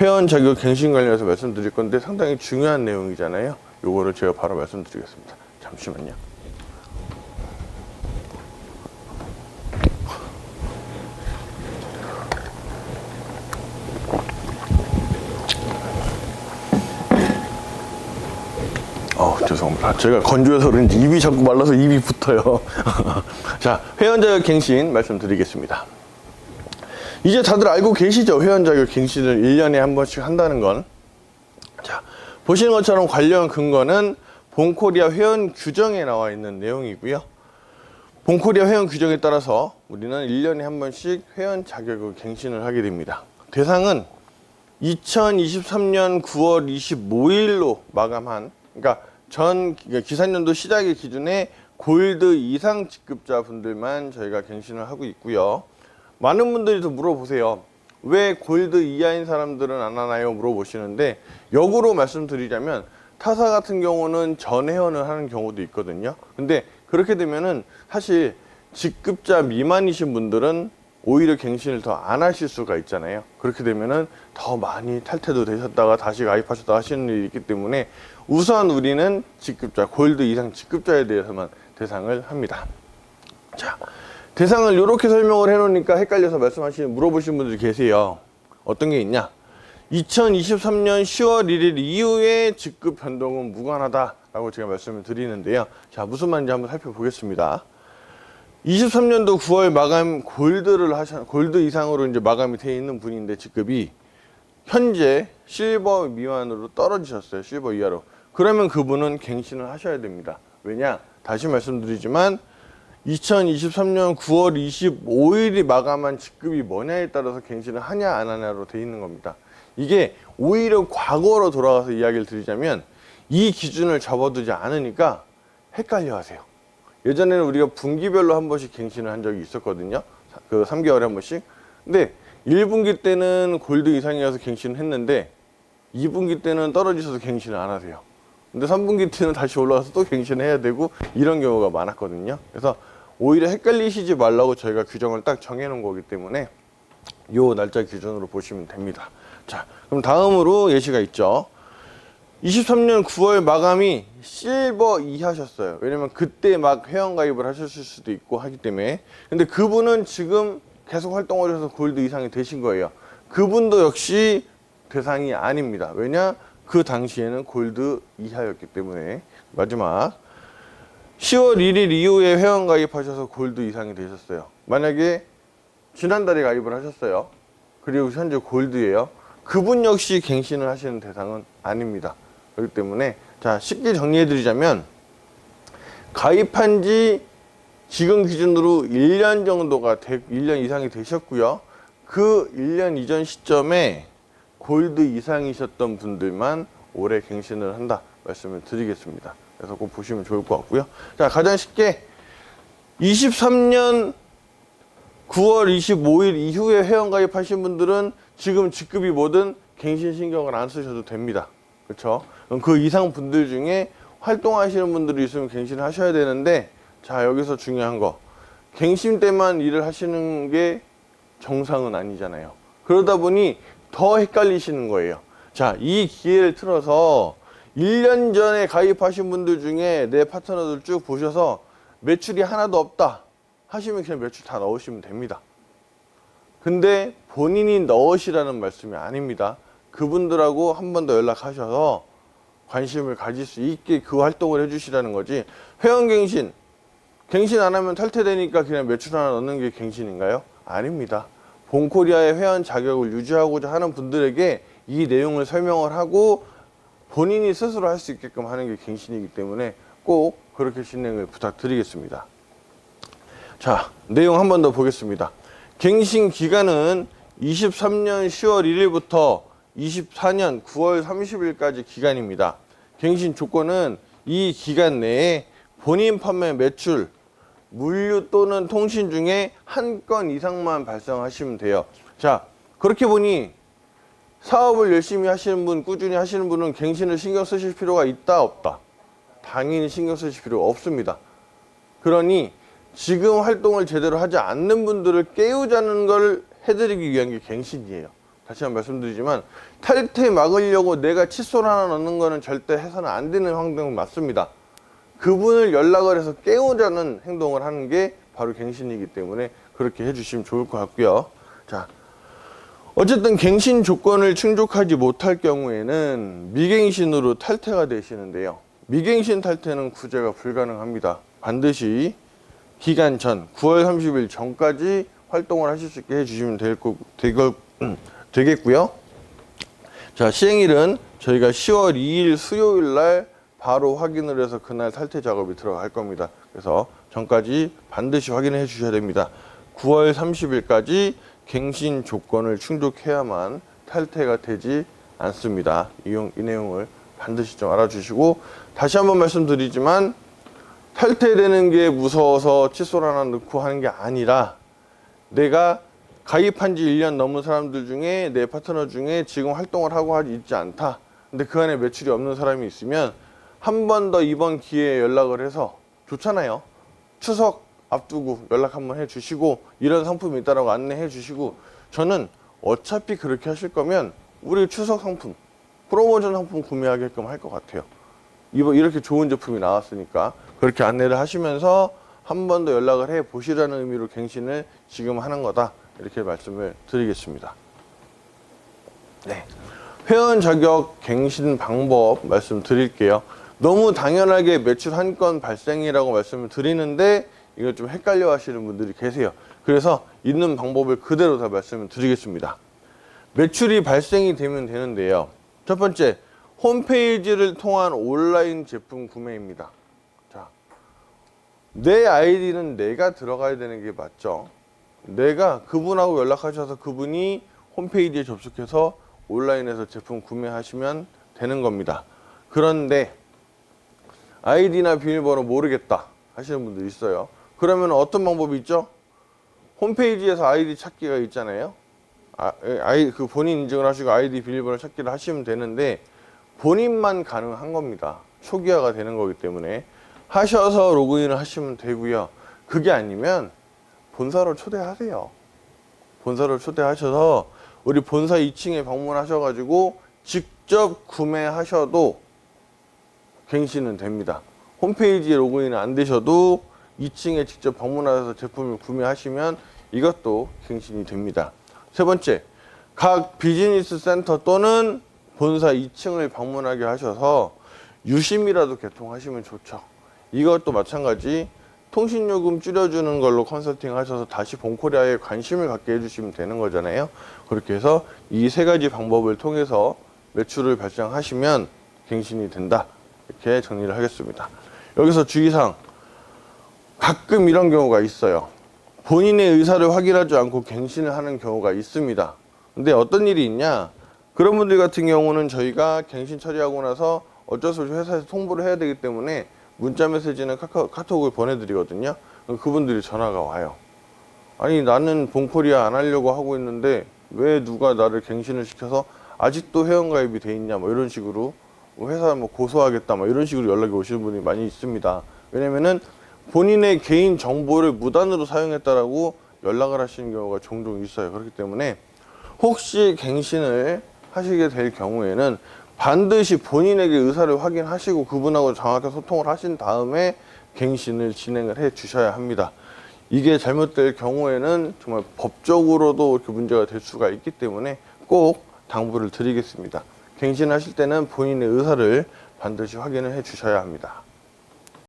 회원 자격 갱신 관련해서 말씀드릴 건데 상당히 중요한 내용이잖아요. 요거를 제가 바로 말씀드리겠습니다. 잠시만요. 어, 죄송합니다. 제가 건조해서 그런지 입이 자꾸 말라서 입이 붙어요. 자, 회원 자격 갱신 말씀드리겠습니다. 이제 다들 알고 계시죠? 회원 자격 갱신을 1년에 한 번씩 한다는 건. 자, 보시는 것처럼 관련 근거는 본코리아 회원 규정에 나와 있는 내용이고요. 본코리아 회원 규정에 따라서 우리는 1년에 한 번씩 회원 자격을 갱신을 하게 됩니다. 대상은 2023년 9월 25일로 마감한 그러니까 전 기산년도 시작의 기준에 골드 이상 직급자 분들만 저희가 갱신을 하고 있고요. 많은 분들이 또 물어보세요. 왜 골드 이하인 사람들은 안 하나요? 물어보시는데 역으로 말씀드리자면 타사 같은 경우는 전 회원을 하는 경우도 있거든요. 근데 그렇게 되면은 사실 직급자 미만이신 분들은 오히려 갱신을 더 안 하실 수가 있잖아요. 그렇게 되면은 더 많이 탈퇴도 되셨다가 다시 가입하셨다 하시는 일이 있기 때문에 우선 우리는 직급자, 골드 이상 직급자에 대해서만 대상을 합니다. 자, 대상을 이렇게 설명을 해놓으니까 헷갈려서 말씀하시는, 물어보시는 분들이 계세요. 어떤 게 있냐? 2023년 10월 1일 이후에 직급 변동은 무관하다라고 제가 말씀을 드리는데요. 자, 무슨 말인지 한번 살펴보겠습니다. 23년도 9월 마감 골드를 하셔 골드 이상으로 이제 마감이 돼 있는 분인데 직급이 현재 실버 미만으로 떨어지셨어요. 실버 이하로. 그러면 그분은 갱신을 하셔야 됩니다. 왜냐? 다시 말씀드리지만 2023년 9월 25일이 마감한 직급이 뭐냐에 따라서 갱신을 하냐 안 하냐로 돼 있는 겁니다. 이게 오히려 과거로 돌아가서 이야기를 드리자면 이 기준을 접어두지 않으니까 헷갈려 하세요. 예전에는 우리가 분기별로 한 번씩 갱신을 한 적이 있었거든요. 그 3개월에 한 번씩. 근데 1분기 때는 골드 이상이어서 갱신을 했는데 2분기 때는 떨어지셔서 갱신을 안 하세요. 근데 3분기 때는 다시 올라가서 또 갱신을 해야 되고 이런 경우가 많았거든요. 그래서 오히려 헷갈리시지 말라고 저희가 규정을 딱 정해놓은 거기 때문에 요 날짜 기준으로 보시면 됩니다. 자, 그럼 다음으로 예시가 있죠. 23년 9월 마감이 실버 이하셨어요. 왜냐면 그때 막 회원 가입을 하셨을 수도 있고 하기 때문에. 근데 그분은 지금 계속 활동을 해서 골드 이상이 되신 거예요. 그분도 역시 대상이 아닙니다. 왜냐? 그 당시에는 골드 이하였기 때문에. 마지막. 10월 1일 이후에 회원 가입하셔서 골드 이상이 되셨어요. 만약에 지난달에 가입을 하셨어요. 그리고 현재 골드예요. 그분 역시 갱신을 하시는 대상은 아닙니다. 그렇기 때문에 자 쉽게 정리해 드리자면 가입한 지 지금 기준으로 1년 정도가 되, 1년 이상이 되셨고요. 그 1년 이전 시점에 골드 이상이셨던 분들만 올해 갱신을 한다 말씀을 드리겠습니다. 그래서 꼭 보시면 좋을 것 같고요. 자 가장 쉽게 23년 9월 25일 이후에 회원 가입하신 분들은 지금 직급이 뭐든 갱신 신경을 안 쓰셔도 됩니다. 그렇죠? 그 이상 분들 중에 활동하시는 분들이 있으면 갱신을 하셔야 되는데 자 여기서 중요한 거 갱신 때만 일을 하시는 게 정상은 아니잖아요. 그러다 보니 더 헷갈리시는 거예요. 자, 이 기회를 틀어서 1년 전에 가입하신 분들 중에 내 파트너들 쭉 보셔서 매출이 하나도 없다 하시면 그냥 매출 다 넣으시면 됩니다. 근데 본인이 넣으시라는 말씀이 아닙니다. 그분들하고 한 번 더 연락하셔서 관심을 가질 수 있게 그 활동을 해주시라는 거지. 회원 갱신, 갱신 안 하면 탈퇴되니까 그냥 매출 하나 넣는 게 갱신인가요? 아닙니다. 본코리아의 회원 자격을 유지하고자 하는 분들에게 이 내용을 설명을 하고 본인이 스스로 할 수 있게끔 하는 게 갱신이기 때문에 꼭 그렇게 진행을 부탁드리겠습니다. 자, 내용 한 번 더 보겠습니다. 갱신 기간은 23년 10월 1일부터 24년 9월 30일까지 기간입니다. 갱신 조건은 이 기간 내에 본인 판매 매출, 물류 또는 통신 중에 한 건 이상만 발생하시면 돼요. 자, 그렇게 보니 사업을 열심히 하시는 분, 꾸준히 하시는 분은 갱신을 신경 쓰실 필요가 있다, 없다? 당연히 신경 쓰실 필요가 없습니다. 그러니 지금 활동을 제대로 하지 않는 분들을 깨우자는 걸 해드리기 위한 게 갱신이에요. 다시 한번 말씀드리지만 탈퇴 막으려고 내가 칫솔 하나 넣는 거는 절대 해서는 안 되는 행동 맞습니다. 그분을 연락을 해서 깨우자는 행동을 하는 게 바로 갱신이기 때문에 그렇게 해주시면 좋을 것 같고요. 자, 어쨌든 갱신 조건을 충족하지 못할 경우에는 미갱신으로 탈퇴가 되시는데요. 미갱신 탈퇴는 구제가 불가능합니다. 반드시 기간 전 9월 30일 전까지 활동을 하실 수 있게 해주시면 될 거, 되걸, 되겠고요. 자 시행일은 저희가 10월 2일 수요일 날 바로 확인을 해서 그날 탈퇴 작업이 들어갈 겁니다. 그래서 전까지 반드시 확인해 주셔야 됩니다. 9월 30일까지 갱신 조건을 충족해야만 탈퇴가 되지 않습니다. 이, 용- 이 내용을 반드시 좀 알아주시고 다시 한번 말씀드리지만 탈퇴되는 게 무서워서 칫솔 하나 넣고 하는 게 아니라 내가 가입한 지 1년 넘은 사람들 중에 내 파트너 중에 지금 활동을 하고 있지 않다. 근데 그 안에 매출이 없는 사람이 있으면 한 번 더 이번 기회에 연락을 해서 좋잖아요. 추석 앞두고 연락 한번 해 주시고 이런 상품이 있다라고 안내해 주시고 저는 어차피 그렇게 하실 거면 우리 추석 상품 프로모션 상품 구매하게끔 할 것 같아요. 이번 이렇게 좋은 제품이 나왔으니까 그렇게 안내를 하시면서 한 번 더 연락을 해 보시라는 의미로 갱신을 지금 하는 거다 이렇게 말씀을 드리겠습니다. 네. 회원 자격 갱신 방법 말씀드릴게요. 너무 당연하게 매출 한 건 발생이라고 말씀을 드리는데 이거 좀 헷갈려 하시는 분들이 계세요. 그래서 있는 방법을 그대로 다 말씀을 드리겠습니다. 매출이 발생이 되면 되는데요. 첫 번째, 홈페이지를 통한 온라인 제품 구매입니다. 자, 내 아이디는 내가 들어가야 되는 게 맞죠. 내가 그분하고 연락하셔서 그분이 홈페이지에 접속해서 온라인에서 제품 구매하시면 되는 겁니다. 그런데 아이디나 비밀번호 모르겠다 하시는 분들 있어요. 그러면 어떤 방법이 있죠? 홈페이지에서 아이디 찾기가 있잖아요. 아, 예, 아이 그 본인 인증을 하시고 아이디 비밀번호 찾기를 하시면 되는데 본인만 가능한 겁니다. 초기화가 되는 거기 때문에 하셔서 로그인을 하시면 되고요. 그게 아니면 본사로 초대하세요. 본사로 초대하셔서 우리 본사 2층에 방문하셔가지고 직접 구매하셔도 갱신은 됩니다. 홈페이지에 로그인은 안 되셔도 2층에 직접 방문하셔서 제품을 구매하시면 이것도 갱신이 됩니다. 세 번째, 각 비즈니스 센터 또는 본사 2층을 방문하게 하셔서 유심이라도 개통하시면 좋죠. 이것도 마찬가지 통신요금 줄여주는 걸로 컨설팅 하셔서 다시 본코리아에 관심을 갖게 해주시면 되는 거잖아요. 그렇게 해서 이 세 가지 방법을 통해서 매출을 발생하시면 갱신이 된다. 이렇게 정리를 하겠습니다. 여기서 주의사항. 가끔 이런 경우가 있어요. 본인의 의사를 확인하지 않고 갱신을 하는 경우가 있습니다. 근데 어떤 일이 있냐? 그런 분들 같은 경우는 저희가 갱신 처리하고 나서 어쩔 수 없이 회사에서 통보를 해야 되기 때문에 문자 메시지는 카카, 카톡을 보내드리거든요. 그분들이 전화가 와요. 아니 나는 본코리아 안 하려고 하고 있는데 왜 누가 나를 갱신을 시켜서 아직도 회원가입이 돼 있냐 뭐 이런 식으로 회사 뭐 고소하겠다 뭐 이런 식으로 연락이 오시는 분이 많이 있습니다. 왜냐면은 본인의 개인 정보를 무단으로 사용했다라고 연락을 하시는 경우가 종종 있어요. 그렇기 때문에 혹시 갱신을 하시게 될 경우에는 반드시 본인에게 의사를 확인하시고 그분하고 정확하게 소통을 하신 다음에 갱신을 진행을 해 주셔야 합니다. 이게 잘못될 경우에는 정말 법적으로도 이렇게 문제가 될 수가 있기 때문에 꼭 당부를 드리겠습니다. 갱신하실 때는 본인의 의사를 반드시 확인을 해 주셔야 합니다.